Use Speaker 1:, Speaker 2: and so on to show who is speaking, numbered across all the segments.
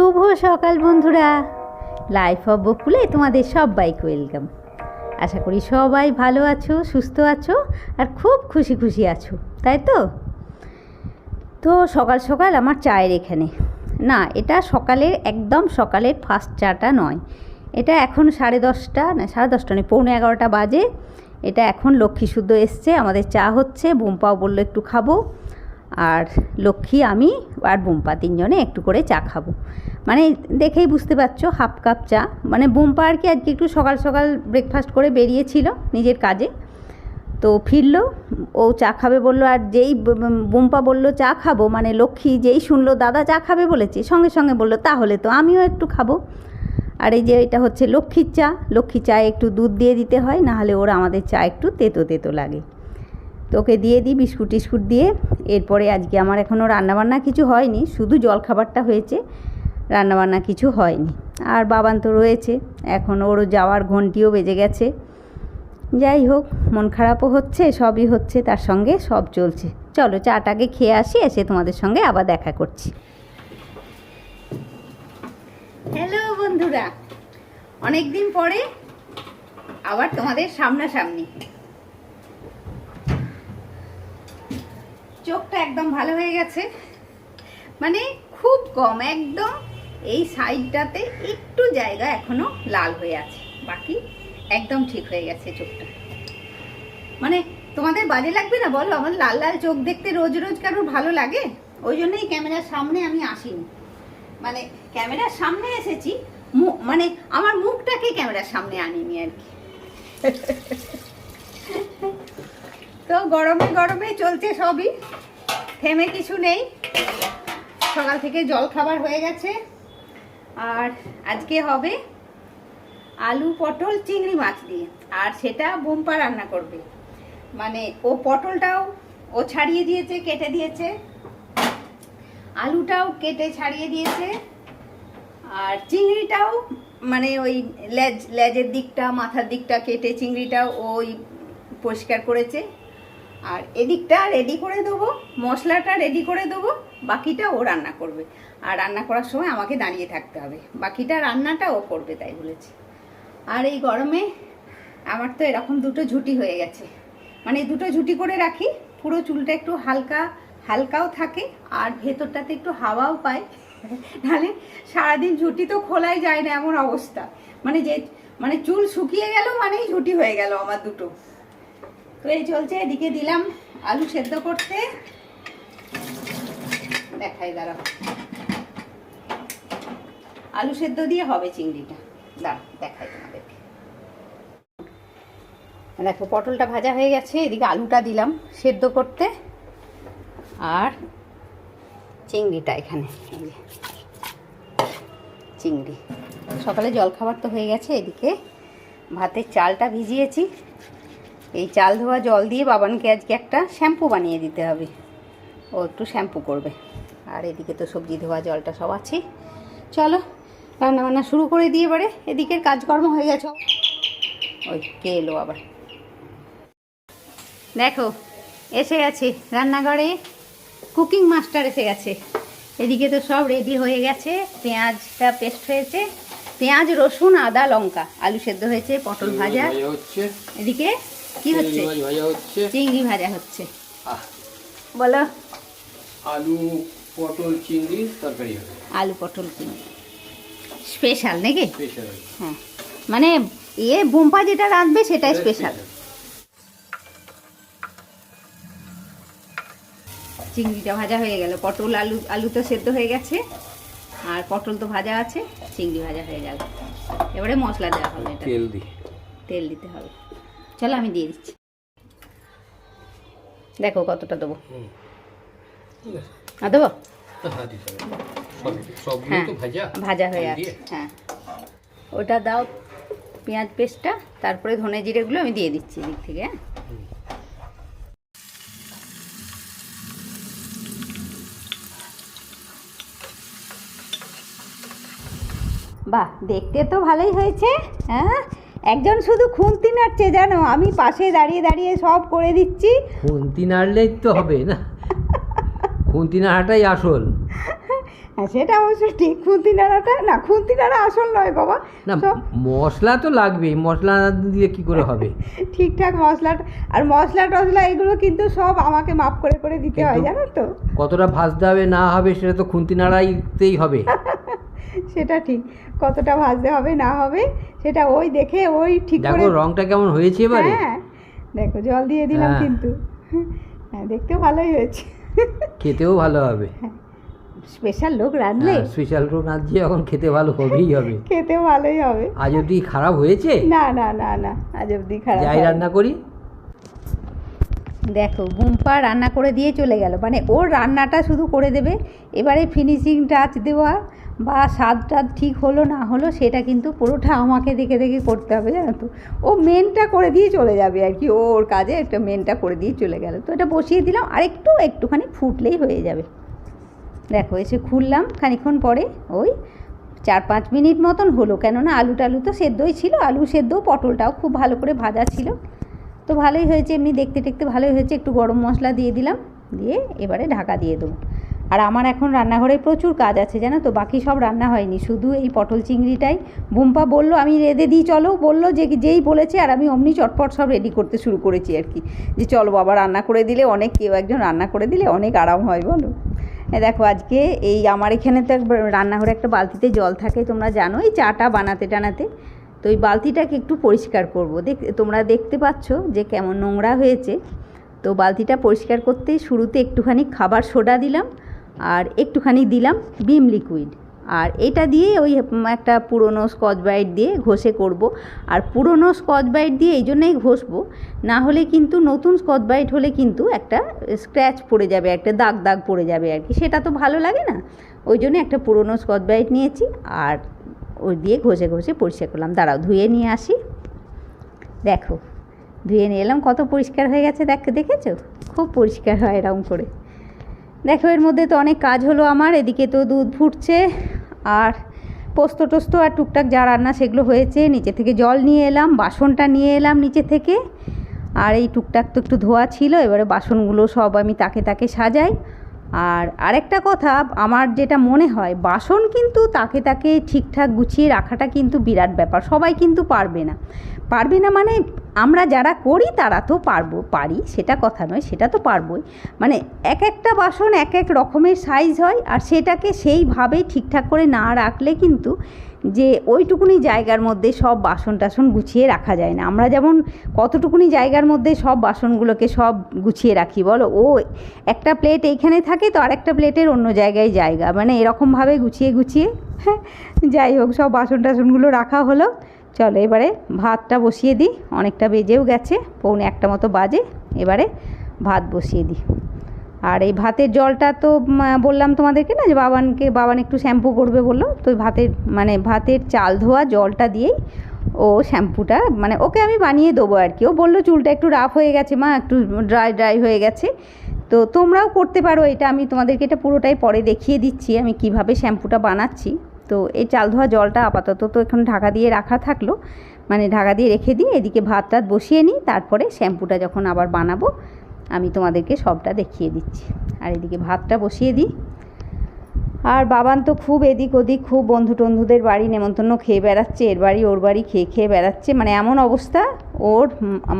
Speaker 1: শুভ সকাল বন্ধুরা। Life of বকুলে তোমাদের সবাইকে ওয়েলকাম আশা করি সবাই ভালো আছো, সুস্থ আছো, আর খুব খুশি খুশি আছো, তাই তো? তো সকাল সকাল আমার চায়ের এখানে। না, এটা সকালের, একদম সকালের ফার্স্ট চাটা নয়। এটা এখন সাড়ে দশটা, না, সাড়ে দশটা নয়, পৌনে এগারোটা বাজে। এটা এখন লক্ষ্মী শুদ্ধ এসছে, আমাদের চা হচ্ছে, বুম্পাও বলল একটু খাব। আর লক্ষ্মী, আমি আর বুম্পা তিনজনে একটু করে চা খাব। মানে দেখেই বুঝতে পারছ, হাফ কাপ চা। মানে বুম্পা আর কি আজকে একটু সকাল সকাল ব্রেকফাস্ট করে বেরিয়েছিল নিজের কাজে। তো ফিরলো, ও চা খাবে বলল, আর যেই বুম্পা বলল, চা খাব? মানে লক্ষ্মী যেই শুনলো, দাদা চা খাবে বলেছে? সঙ্গে সঙ্গে বলল, তাহলে তো আমিও একটু খাব। আর এই যে এটা হচ্ছে লক্ষ্মীর চা। লক্ষ্মী চায়ে একটু দুধ দিয়ে দিতে হয়, নাহলে ওর আমাদের চা একটু তেতো তেতো লাগে। তো ওকে দিয়ে দিই, বিস্কুট টিস্কুট দিয়ে। এরপরে আজকে আমার এখনও রান্নাবান্না কিছু হয়নি, শুধু জলখাবারটা হয়েছে, রান্নাবান্না কিছু হয়নি। আর বাবান তো রয়েছে, এখন ওরও যাওয়ার ঘন্টিও বেজে গেছে। যাই হোক, মন খারাপও হচ্ছে, সবই হচ্ছে, তার সঙ্গে সব চলছে। চলো, চাটাকে খেয়ে আসি, এসে তোমাদের সঙ্গে আবার দেখা করছি। হ্যালো বন্ধুরা অনেক দিন পরে আবার তোমাদের সামনাসামনি। চোখটা একদম ভালো হয়ে গেছে। মানে খুব কম, একদম এই সাইডটাতে একটু জায়গা এখনও লাল হয়ে আছে। বাকি একদম ঠিক হয়ে গেছে চোখটা। মানে তোমাদের বাজে লাগবে না বলো? আমার লাল লাল চোখ দেখতে রোজ রোজ কারোর ভালো লাগে? ওই জন্যই ক্যামেরার সামনে আমি আসিনি। মানে ক্যামেরার সামনে এসেছি মানে আমার মুখটাকে ক্যামেরার সামনে আনিনি আর কি। তো গরমে গরমে চলছে সবই। থেমে কিছু নেই। সকাল থেকে জল খাবার হয়ে গেছে। আর আজকে হবে আলু পটল চিংড়ি মাছ দিয়ে, আর সেটা বোম্পা রান্না করবে। মানে ও পটলটাও ও ছাড়িয়ে দিয়েছে, কেটে দিয়েছে। আলুটাও কেটে ছাড়িয়ে দিয়েছে। আর চিংড়িটাও মানে ওই লেজ, লেজের দিকটা, মাথার দিকটা কেটে চিংড়িটাও ওই পরিষ্কার করেছে। আর এদিকটা রেডি করে দেবো, মশলাটা রেডি করে দেবো, বাকিটা ও রান্না করবে। আর রান্না করার সময় আমাকে দাঁড়িয়ে থাকতে হবে। বাকিটা রান্নাটা ও করবে তাই বলেছে। আর এই গরমে আমার তো এরকম দুটো ঝুটি হয়ে গেছে। মানে দুটো ঝুটি করে রাখি, পুরো চুলটা একটু হালকা, হালকাও থাকে, আর ভেতরটাতে একটু হাওয়াও পায়। নাহলে সারাদিন ঝুটি তো খোলাই যায় না, এমন অবস্থা। মানে যে মানে চুল শুকিয়ে গেল মানেই ঝুটি হয়ে গেল আমার দুটো। তো এই চলছে এদিকে দিলাম আলু সেদ্ধ করতে। দেখাই, দাঁড়াও। আলু সেদ্ধ দিয়ে হবে চিংড়িটা। দাঁড়া দেখাই তোমাদেরকে। দেখো, পটলটা ভাজা হয়ে গেছে, এদিকে আলুটা দিলাম সেদ্ধ করতে। আর চিংড়িটা এখানে চিংড়ি। সকালে জলখাবার তো হয়ে গেছে, এদিকে ভাতের চালটা ভিজিয়েছি। এই চাল ধোয়া জল দিয়ে বাবানকে আজকে একটা শ্যাম্পু বানিয়ে দিতে হবে। ও একটু শ্যাম্পু করবে। আর এদিকে তো সবজি ধোয়া জলটা সব আছে। চলো রান্না বান্না শুরু করে দিয়ে এবারে। এদিকের কাজকর্ম হয়ে গেছে। ওই কে এলো আবার? দেখো এসে গেছে। রান্নাঘরে কুকিং মাস্টার এসে গেছে। এদিকে তো সব রেডি হয়ে গেছে। পেঁয়াজটা পেস্ট হয়েছে। পেঁয়াজ রসুন আদা লঙ্কা। আলু সেদ্ধ হয়েছে পটল ভাজা। এদিকে কি হচ্ছে?
Speaker 2: চিংড়ি ভাজা হচ্ছে।
Speaker 1: চিংড়ি ভাজা হচ্ছে। বলো।
Speaker 2: আলু পটল চিংড়ি তরকারি হবে।
Speaker 1: আলু পটল চিংড়ি। স্পেশাল নাকি?
Speaker 2: স্পেশাল।
Speaker 1: হ্যাঁ। মানে ইয়ে বুম্পা যেটা রাঁধবে সেটাই স্পেশাল। চিংড়িটা ভাজা হয়ে গেল। পটল আলু আলু তো সেদ্ধ হয়ে গেছে। আর পটল তো ভাজা আছে চিংড়ি ভাজা হয়ে গেল। এবারে মশলা দেওয়া হবে
Speaker 2: তেল দিই।
Speaker 1: তেল দিতে হবে। চলো আমি দিয়ে দিচ্ছি। দেখো কতটা দেবো। আর দেবো?
Speaker 2: হ্যাঁ
Speaker 1: হ্যাঁ
Speaker 2: ভাজা।
Speaker 1: ভাজা হয়ে আছে হ্যাঁ। ওটা দাও পেঁয়াজ পেস্টটা তারপরে ধনে জিরেগুলো আমি দিয়ে দিচ্ছি এদিক থেকে হ্যাঁ। বাহ দেখতে তো ভালোই হয়েছে হ্যাঁ। একজন শুধু খুন্তি নাড়ছে জানো? আমি পাশে দাঁড়িয়ে দাঁড়িয়ে সব করে দিচ্ছি।
Speaker 3: খুন্তি নাড়লেই তো হবে না। খুন্তি নাড়াটাই আসল।
Speaker 1: হ্যাঁ সেটা অবশ্য ঠিক। খুন্তি নাড়াটা না খুন্তি নাড়া আসল নয় বাবা।
Speaker 2: না মশলা তো লাগবেই। মশলা না দিলে কি করে হবে?
Speaker 1: ঠিকঠাক মশলাটা আর মশলা টশলা এগুলো কিন্তু সব আমাকে মাপ করে করে দিতে হয় জানো তো?
Speaker 2: কতটা ভাজতে হবে না হবে সেটা তো খুন্তি নাড়াইতেই হবে।
Speaker 1: সেটা ঠিক। কতটা ভাজতে হবে না হবে সেটা ওই দেখে ওই ঠিক করে
Speaker 2: দেখো রংটা কেমন হয়েছে এবারে?
Speaker 1: হ্যাঁ দেখো জল দিয়ে দিলাম
Speaker 2: হ্যাঁ।
Speaker 1: কিন্তু। হ্যাঁ দেখতেও ভালোই হয়েছে।
Speaker 2: খেতেও ভালো হবে।
Speaker 1: স্পেশাল লোক রাঁধলে?
Speaker 2: স্পেশাল রোগ রাঁধছে এখন খেতে ভালো হবেই হবে।
Speaker 1: খেতেও ভালোই হবে।
Speaker 2: আজ অব্দি খারাপ হয়েছে?
Speaker 1: না না না না আজ অব্দি খারাপ
Speaker 2: যাই রান্না করি।
Speaker 1: দেখো বুম্পা রান্না করে দিয়ে চলে গেল। মানে ওর রান্নাটা শুধু করে দেবে, এবারে ফিনিশিং টাচ দেওয়া বা স্বাদ টাদ ঠিক হলো না হলো, সেটা কিন্তু পুরোটা আমাকে দেখে দেখে করতে হবে, জানো তো। ও মেনটা করে দিয়ে চলে যাবে আর কি, ওর কাজে একটা মেনটা করে দিয়ে চলে গেল। তো এটা বসিয়ে দিলাম আর একটু একটুখানি ফুটলেই হয়ে যাবে। দেখো, এসে খুললাম, খানিক্ষণ পরে ওই চার পাঁচ মিনিট মতন হলো, কেননা আলু টালু তো সেদ্ধই ছিল, আলু সেদ্ধ, পটলটাও খুব ভালো করে ভাজা ছিল। তো ভালোই হয়েছে, এমনি দেখতে টেকতে ভালোই হয়েছে। একটু গরম মশলা দিয়ে দিলাম, দিয়ে এবারে ঢাকা দিয়ে দেবো। আর আমার এখন রান্নাঘরে প্রচুর কাজ আছে, জানো তো? বাকি সব রান্না হয়নি, শুধু এই পটল চিংড়িটাই। বুম্পা বলল, আমি রেঁধে দিই, চলো। বলল যে যেই বলেছে, আর আমি অমনি চটপট সব রেডি করতে শুরু করেছি আর কি। যে চলো বাবা, রান্না করে দিলে অনেক, কেউ একজন রান্না করে দিলে অনেক আরাম হয়, বলো। দেখো, আজকে এই আমার এখানে তো রান্নাঘরে একটা বালতিতে জল থাকে, তোমরা জানো এই চাটা বানাতে টানাতে। তো ওই বালতিটাকে একটু পরিষ্কার করব। দেখ, তোমরা দেখতে পাচ্ছ যে কেমন নোংরা হয়েছে। তো বালতিটা পরিষ্কার করতে শুরুতে একটুখানি খাবার সোডা দিলাম আর একটুখানি দিলাম বিম লিকুইড। আর এটা দিয়ে ওই একটা পুরনো স্কচ ব্রাইট দিয়ে ঘষে করব। আর পুরনো স্কচ ব্রাইট দিয়ে এই জন্যই ঘষবো, না হলে কিন্তু নতুন স্কচ ব্রাইট হলে কিন্তু একটা স্ক্র্যাচ পড়ে যাবে, একটা দাগ দাগ পড়ে যাবে আর কি। সেটা তো ভালো লাগে না। ওই জন্য একটা পুরনো স্কচ ব্রাইট নিয়েছি। আর ওই দিয়ে ঘষে ঘষে পরিষ্কার করলাম। দাঁড়াও, ধুয়ে নিয়ে আসি। দেখো, ধুয়ে নিয়ে এলাম, কত পরিষ্কার হয়ে গেছে দেখ, দেখেছ? খুব পরিষ্কার হয় এরকম করে। দেখো, এর মধ্যে তো অনেক কাজ হলো আমার, এদিকে তো দুধ ফুটছে, আর পোস্ত টোস্ত আর টুকটাক যা রান্না সেগুলো হয়েছে, নিচে থেকে জল নিয়ে এলাম, বাসনটা নিয়ে এলাম নিচে থেকে, আর এই টুকটাক তো একটু ধোয়া ছিল, এবারে বাসনগুলো সব আমি তাকে তাকে সাজাই আর আরেকটা কথা, আমার যেটা মনে হয়, বাসন কিন্তু তাকে তাকে ঠিকঠাক গুছিয়ে রাখাটা কিন্তু বিরাট ব্যাপার, সবাই কিন্তু পারবে না। পারবে না মানে আমরা যারা করি তারা তো পারব, পারি, সেটা কথা নয়, সেটা তো পারবই। মানে এক একটা বাসন এক এক রকমের সাইজ হয়, আর সেটাকে সেইভাবে ঠিকঠাক করে না রাখলে কিন্তু যে ওইটুকুনি জায়গার মধ্যে সব বাসন টাসন গুছিয়ে রাখা যায় না। আমরা যেমন কতটুকুনি জায়গার মধ্যে সব বাসনগুলোকে সব গুছিয়ে রাখি, বলো? ও একটা প্লেট এইখানে থাকে তো আর একটা প্লেটের অন্য জায়গায় জায়গা। মানে এরকমভাবে গুছিয়ে গুছিয়ে হ্যাঁ যাই হোক, সব বাসন টাসনগুলো রাখা হলো। চলো, এবারে ভাতটা বসিয়ে দিই। অনেকটা বেজেও গেছে, পৌনে একটা মতো বাজে। এবারে ভাত বসিয়ে দিই। আর এই ভাতের জলটা তো বললাম তোমাদেরকে না যে বাবানকে, বাবান একটু শ্যাম্পু করবে বলল। তো ভাতের মানে ভাতের চাল ধোয়া জলটা দিয়েই ও শ্যাম্পুটা মানে ওকে আমি বানিয়ে দেবো আর কি। ও বলল চুলটা একটু রাফ হয়ে গেছে মা, একটু ড্রাই ড্রাই হয়ে গেছে। তো তোমরাও করতে পারো এটা, আমি তোমাদেরকে এটা পুরোটাই পরে দেখিয়ে দিচ্ছি আমি কীভাবে শ্যাম্পুটা বানাচ্ছি। তো এই চাল ধোয়া জলটা আপাতত তো এখন ঢাকা দিয়ে রাখা থাকল। মানে ঢাকা দিয়ে রেখে দিয়ে এদিকে ভাত টাত বসিয়ে নিই, তারপরে শ্যাম্পুটা যখন আবার বানাবো আমি তোমাদেরকে সবটা দেখিয়ে দিচ্ছি। আর এদিকে ভাতটা বসিয়ে দিই। আর বাবান তো খুব এদিক ওদিক, খুব বন্ধু টন্ধুদের বাড়ি নেমন্তন্ন খেয়ে বেড়াচ্ছে, এর বাড়ি ওর বাড়ি খেয়ে খেয়ে বেড়াচ্ছে। মানে এমন অবস্থা, ওর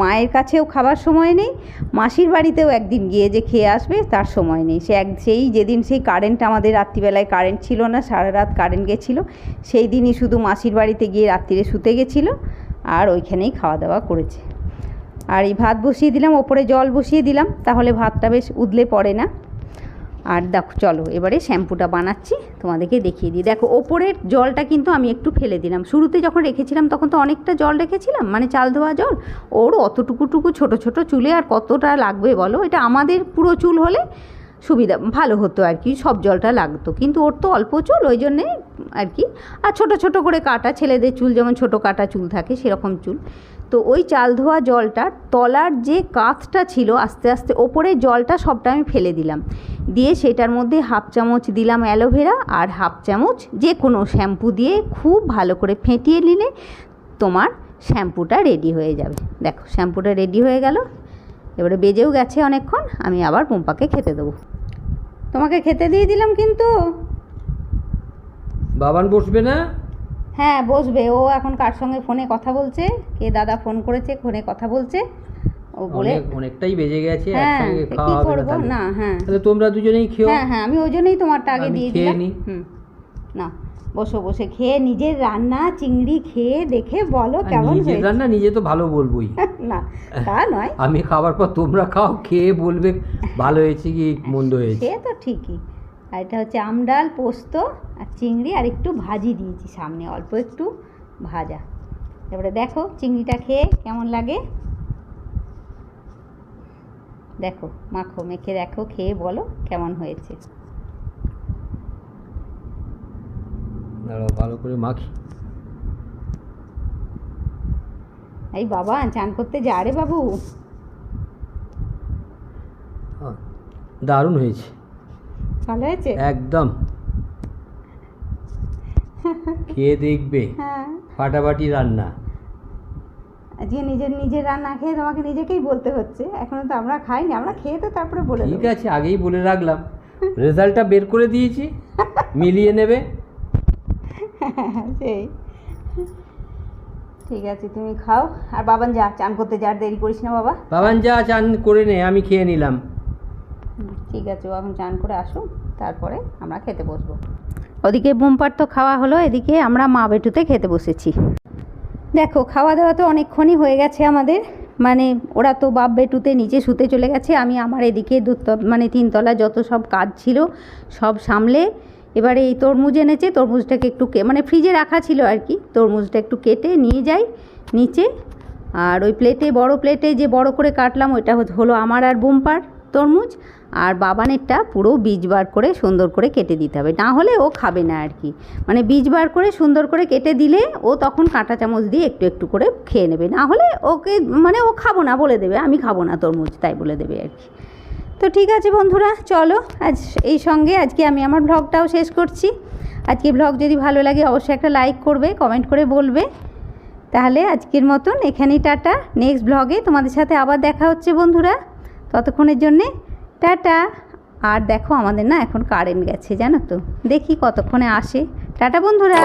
Speaker 1: মায়ের কাছেও খাবার সময় নেই, মাসির বাড়িতেও একদিন গিয়ে যে খেয়ে আসবে, তার সময় নেই। সে এক, সেই যেদিন সেই কারেন্ট আমাদের রাত্রিবেলায় কারেন্ট ছিল না, সারা রাত কারেন্ট গেছিল, সেই দিনই শুধু মাসির বাড়িতে গিয়ে রাত্রিরে শুতে গেছিল, আর ওইখানেই খাওয়া দাওয়া করেছে। আর এই ভাত বসিয়ে দিলাম, ওপরে জল বসিয়ে দিলাম, তাহলে ভাতটা বেশ উদলে পড়ে না। আর দেখো, চলো, এবারে শ্যাম্পুটা বানাচ্ছি, তোমাদেরকে দেখিয়ে দিই। দেখো, ওপরের জলটা কিন্তু আমি একটু ফেলে দিলাম। শুরুতে যখন রেখেছিলাম, তখন তো অনেকটা জল রেখেছিলাম মানে চাল ধোয়া জল। ওর অতটুকুটুকু ছোট ছোট চুলে আর কতটা লাগবে বলো? এটা আমাদের পুরো চুল হলে সুবিধা, ভালো হতো আর কি, সব জলটা লাগতো। কিন্তু ওর তো অল্প চুল, ওই জন্যে আর কি। আর ছোট ছোট করে কাটা, ছেলেদের চুল, যেমন ছোট কাটা চুল থাকে, সেরকম চুল। তো ওই চাল ধোয়া জলটার তলার যে কাঁচটা ছিল আস্তে আস্তে ওপরের জলটা সবটা আমি ফেলে দিলাম। দিয়ে সেটার মধ্যে হাফ চামচ দিলাম অ্যালোভেরা আর হাফ চামচ যে কোনো শ্যাম্পু দিয়ে খুব ভালো করে ফেটিয়ে নিলে তোমার শ্যাম্পুটা রেডি হয়ে যাবে। দেখো, শ্যাম্পুটা রেডি হয়ে গেল। এবারে বেজেও গেছে অনেকক্ষণ, আমি আবার পোম্পাকে খেতে দেবো। তোমাকে খেতে দিয়ে দিলাম কিন্তু।
Speaker 2: বাবান বসবে না?
Speaker 1: হ্যাঁ বসবে। ও এখন কার সঙ্গে ফোনে কথা বলছে? কে দাদা ফোন করেছে ফোনে কথা বলছে? ও বলে
Speaker 2: অনেকটাই বেজে গেছে
Speaker 1: হ্যাঁ
Speaker 2: একসঙ্গে খাওয়া হবে না
Speaker 1: হ্যাঁ।
Speaker 2: তাহলে তোমরা দুজনেই খেও।
Speaker 1: হ্যাঁ হ্যাঁ আমি ওই জন্যই তোমারটা আগে দিয়ে দিলাম। হুম। না বসো বসে খেয়ে নিজের রান্না চিংড়ি খেয়ে দেখে বলো কেমন
Speaker 2: নিজের রান্না নিজে তো ভালো বলবোই।
Speaker 1: না তা নয়।
Speaker 2: আমি খাবার পর তোমরা খাও খেয়ে বলবে ভালো হয়েছে কি মন্দ হয়েছে।
Speaker 1: সে তো ঠিকই। আর এটা হচ্ছে আমডাল পোস্ত আর চিংড়ি আর একটু ভাজি দিয়েছি সামনে অল্প একটু ভাজা। এবারে দেখো চিংড়িটা খেয়ে কেমন লাগে। দেখো মাখো মেখে দেখো খেয়ে বলো কেমন হয়েছে।
Speaker 2: ভালো করে মাখি।
Speaker 1: এই বাবা চান করতে যা রে বাবু।
Speaker 2: হ্যাঁ, দারুণ হয়েছে।
Speaker 1: ভালো হয়েছে?
Speaker 2: একদম। খেয়ে দেখবে।
Speaker 1: হ্যাঁ।
Speaker 2: ফাটাফাটি রান্না।
Speaker 1: আজকে নিজের নিজের রান্না খেয়ে তোমাকে নিজেকেই বলতে হচ্ছে। এখনও তো আমরা খাইনি। আমরা খেয়ে তো তারপরে বলে
Speaker 2: ঠিক আছে আগেই বলে রাখলাম। রেজাল্টটা বের করে দিয়েছি। মিলিয়ে নেবে।
Speaker 1: সেই। ঠিক আছে তুমি খাও। আর বাবান যা চান করতে যা দেরি করিস না বাবা।
Speaker 2: বাবান যা চান করে নে আমি খেয়ে নিলাম।
Speaker 1: ঠিক আছে ও এখন চান করে আসুক তারপরে আমরা খেতে বসবো। ওদিকে বুমপার তো খাওয়া হলো, এদিকে আমরা মা বেটুতে খেতে বসেছি। দেখো খাওয়া দাওয়া তো অনেকক্ষণই হয়ে গেছে আমাদের মানে ওরা তো বাপ বেটুতে নিচে শুতে চলে গেছে, আমি আমার এদিকে দু মানে তিনতলা যত সব কাজ ছিল সব সামলে, এবারে এই তরমুজ এনেছে, তরমুজটাকে একটু মানে ফ্রিজে রাখা ছিল আর কি, তরমুজটা একটু কেটে নিয়ে যাই নিচে, আর ওই প্লেটে, বড় প্লেটে যে বড় করে কাটলাম, ওইটা হলো আমার আর বুম্পার। তরমুজ আর বাবানেরটা পুরো বীজ বার করে সুন্দর করে কেটে দিতে হবে। না হলে ও খাবে না আর কি। মানে বীজ বার করে সুন্দর করে কেটে দিলে ও তখন কাঁটা চামচ দিয়ে একটু একটু করে খেয়ে নেবে। না হলে ওকে মানে ও খাব না বলে দেবে, আমি খাব না তরমুজ, তাই বলে দেবে আর কি। তো ঠিক আছে বন্ধুরা, চলো আজ এই সঙ্গে আজকে আমি আমার ব্লগটাও শেষ করছি। আজকে ব্লগ যদি ভালো লাগে অবশ্যই একটা লাইক করবে কমেন্ট করে বলবে। তাহলে আজকের মতন এখানেই টাটা। নেক্সট ব্লগে তোমাদের সাথে আবার দেখা হচ্ছে বন্ধুরা। ততক্ষণের জন্যে টাটা। আর দেখো আমাদের না এখন কারেন্ট গেছে, জানো তো? দেখি কতক্ষণে আসে। টাটা বন্ধুরা!